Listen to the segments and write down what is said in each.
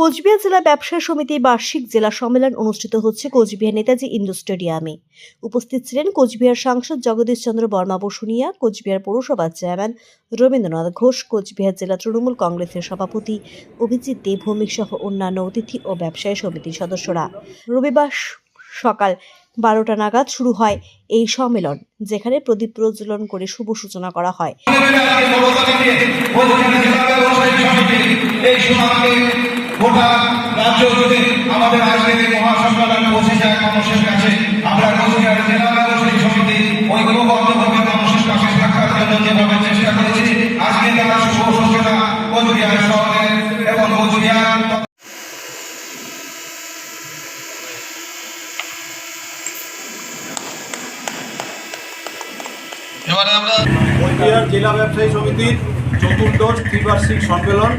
কোচবিহার জেলা ব্যবসায়ী সমিতির বার্ষিক জেলা সম্মেলন অনুষ্ঠিত হচ্ছে কোচবিহার নেতাজি ইন্ডোর স্টেডিয়ামে। উপস্থিত ছিলেন কোচবিহার সাংসদ জগদীশ চন্দ্র বর্মা বসুনিয়া, কোচবিহার পৌরসভার চেয়ারম্যান রবীন্দ্রনাথ ঘোষ, কোচবিহার জেলা তৃণমূল কংগ্রেসের সভাপতি অভিজিৎ দে, ভৌমিক সহ অন্যান্য অতিথি ও ব্যবসায়ী সমিতির সদস্যরা। রবিবার সকাল বারোটা নাগাদ শুরু হয় এই সম্মেলন, যেখানে প্রদীপ প্রজ্বলন করে শুভ সূচনা করা হয়। গোটা রাজ্য জুড়ে আমাদের আজকের এই মহাসম্মেলন পৌঁছে যায় মানুষের কাছে আমরা কোচবিহার জেলা ব্যবসায়ী সমিতি ঐক্যবদ্ধভাবে মানুষের কাছে থাকার জন্য যেভাবে চেষ্টা করেছি আজকে তারা শুভ সূচনা কোচবিহার শহরে এবং কোচবিহার এবারে আমরা কোচবিহার জেলা ব্যবসায়ী সমিতির চতুর্দশ ত্রিবার্ষিক সম্মেলন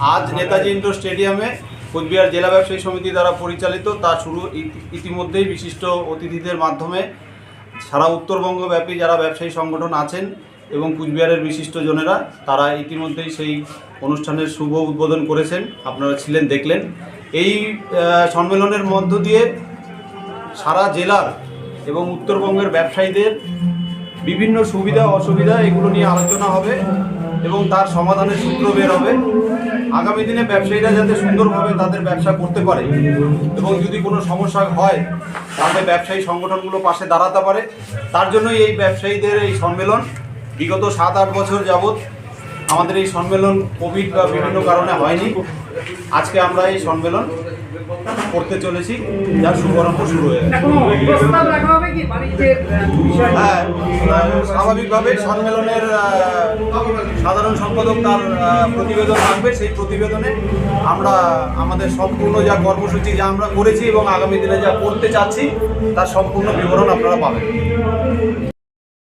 আজ নেতাজি ইন্ডোর স্টেডিয়ামে কোচবিহার জেলা ব্যবসায়ী সমিতি দ্বারা পরিচালিত তা শুরু ইতি- ইতিমধ্যেই বিশিষ্ট অতিথিদের মাধ্যমে। সারা উত্তরবঙ্গব্যাপী যারা ব্যবসায়ী সংগঠন আছেন এবং কুচবিহারের বিশিষ্ট জনেরা, তারা ইতিমধ্যেই সেই অনুষ্ঠানের শুভ উদ্বোধন করেছেন। আপনারা ছিলেন, দেখলেন। এই সম্মেলনের মধ্য দিয়ে সারা জেলার এবং উত্তরবঙ্গের ব্যবসায়ীদের বিভিন্ন সুবিধা, অসুবিধা এগুলো নিয়ে আলোচনা হবে। এবং তার সমাধানের সূত্র বের হবে। আগামী দিনে ব্যবসায়ীরা যাতে সুন্দরভাবে তাদের ব্যবসা করতে পারে এবং যদি কোনো সমস্যা হয়, তাহলে ব্যবসায়ী সংগঠনগুলো পাশে দাঁড়াতে পারে। তার জন্যই এই ব্যবসায়ীদের এই সম্মেলন বিগত সাত আট বছর যাবৎ আমাদের এই সম্মেলন কোভিড বা বিভিন্ন কারণে হয়নি। আজকে আমরা এই সম্মেলন করতে চলেছি, যার শুভারম্ভ শুরু হয়ে গেছে। হ্যাঁ স্বাভাবিকভাবে সম্মেলনের সাধারণ সম্পাদক তার প্রতিবেদন রাখবে সেই প্রতিবেদনে আমরা আমাদের সম্পূর্ণ যা কর্মসূচি যা আমরা করেছি এবং আগামী দিনে যা করতে চাচ্ছি তার সম্পূর্ণ বিবরণ আপনারা পাবেন।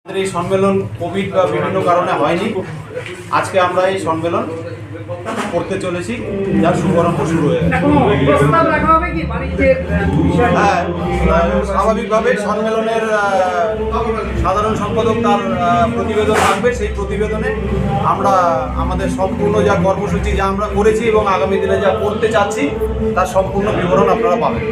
আমাদের এই সম্মেলন কোভিড বা বিভিন্ন কারণে হয়নি। আজকে আমরা এই সম্মেলন করতে চলেছি যার শুভারম্ভ শুরু হয়ে গেছে। হ্যাঁ স্বাভাবিকভাবে সম্মেলনের সাধারণ সম্পাদক তার প্রতিবেদন থাকবে। সেই প্রতিবেদনে আমরা আমাদের সম্পূর্ণ যা কর্মসূচি যা আমরা করেছি এবং আগামী দিনে যা করতে চাচ্ছি তার সম্পূর্ণ বিবরণ আপনারা পাবেন।